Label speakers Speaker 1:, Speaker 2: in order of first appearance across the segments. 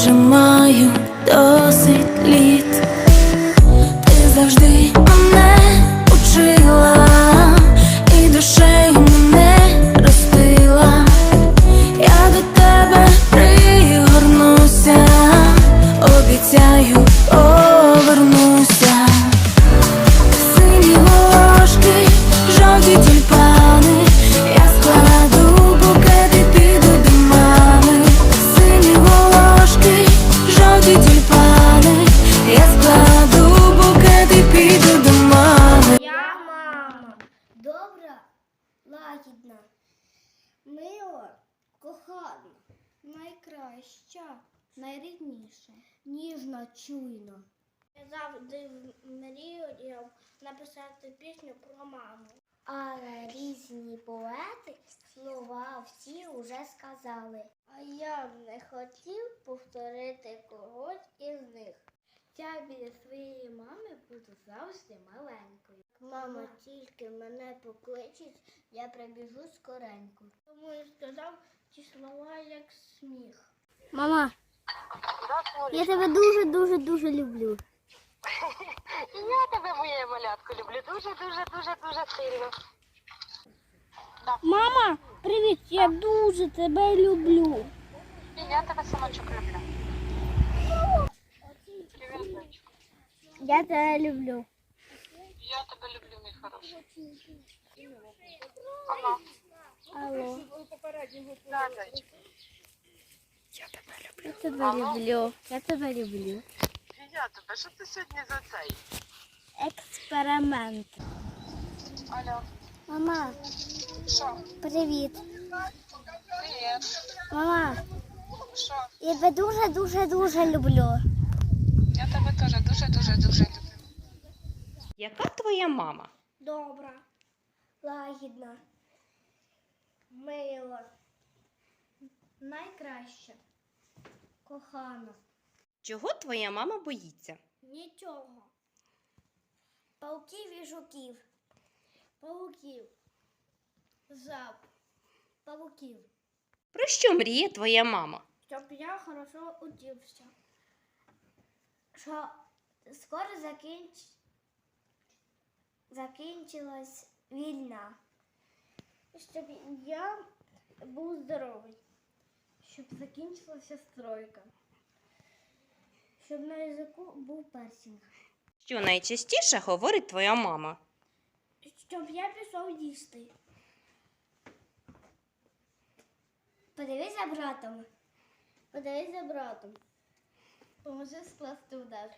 Speaker 1: хоч же маю досить
Speaker 2: лагідна, мила, кохана, найкраща, найрідніша, ніжна, чуйна. Я завжди мріяв написати пісню про маму. Але різні поети слова всі уже сказали. А я б не хотів повторити когось із них. Я біля своєї мами буду завжди маленькою. Мама тільки мене покличить, я прибіжу скоренько. Тому я сказав ті слова як сміх. Мама, я тебе дуже, дуже, дуже люблю.
Speaker 3: І я тебе, моє малятко, люблю дуже, дуже, дуже, дуже сильно.
Speaker 2: Мама, привіт, я дуже тебе люблю.
Speaker 3: І я тебе, синочок, люблю.
Speaker 2: Я тебе люблю.
Speaker 3: Я тебе люблю, мій хороший. Ага,
Speaker 2: Алло.
Speaker 3: да, зайчик.
Speaker 2: Я тебе люблю. Я тебе люблю.
Speaker 3: І я тебе, що ти сьогодні за цей?
Speaker 2: Експеримент.
Speaker 3: Алло,
Speaker 2: Мама,
Speaker 3: що?
Speaker 2: привіт.
Speaker 3: Привіт.
Speaker 2: Мама,
Speaker 3: Що?
Speaker 2: я тебе дуже, дуже, дуже люблю.
Speaker 3: Я тебе теж дуже, дуже, дуже люблю.
Speaker 4: Яка твоя мама?
Speaker 2: Добра, лагідна, мила, найкраща, кохана.
Speaker 4: Чого твоя мама боїться?
Speaker 2: Нічого. Пауків і жуків. Пауків. Жаб. Пауків.
Speaker 4: Про що мріє твоя мама?
Speaker 2: Щоб я хорошо учився. Що скоро закінч... закінчилась війна. Щоб я був здоровий. Щоб закінчилася стройка. Щоб на язику був персинг.
Speaker 4: Що найчастіше говорить твоя мама?
Speaker 2: Щоб я пішов їсти. Подивись за братом. Подивись за братом. Поможи скласти удар.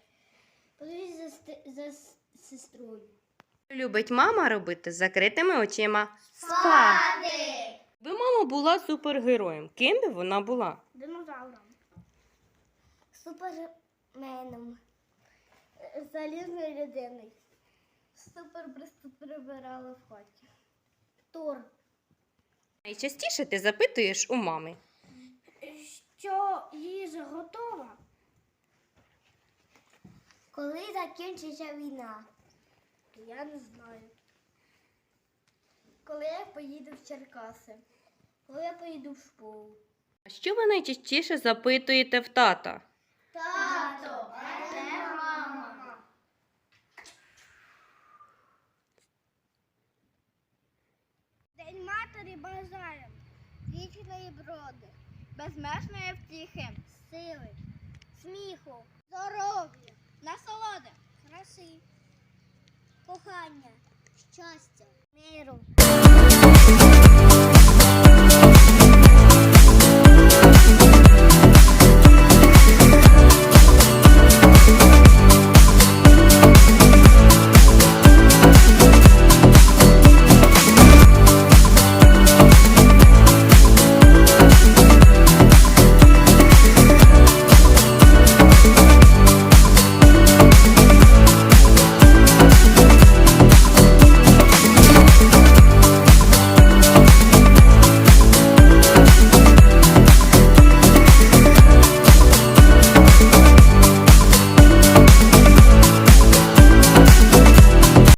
Speaker 2: Подивись за, сти- за с- сестрою.
Speaker 4: Любить мама робити з закритими очима.
Speaker 2: Спати!
Speaker 4: Би мама була супергероєм. Ким би вона була?
Speaker 2: Динозавром. Суперменом. Е, Залізною людиною. Супер просто прибирала в хаті. Тор.
Speaker 4: Найчастіше ти запитуєш у мами.
Speaker 2: Що їжа готова? Коли закінчиться війна? Я не знаю. Коли я поїду в Черкаси? Коли я поїду в школу?
Speaker 4: А що ви найчастіше запитуєте в тата?
Speaker 2: Тато, а де мама? День матері бажаємо. Вічної броди, безмежної втіхи, сили, сміху, здоров'я, кохання, щастя, миру.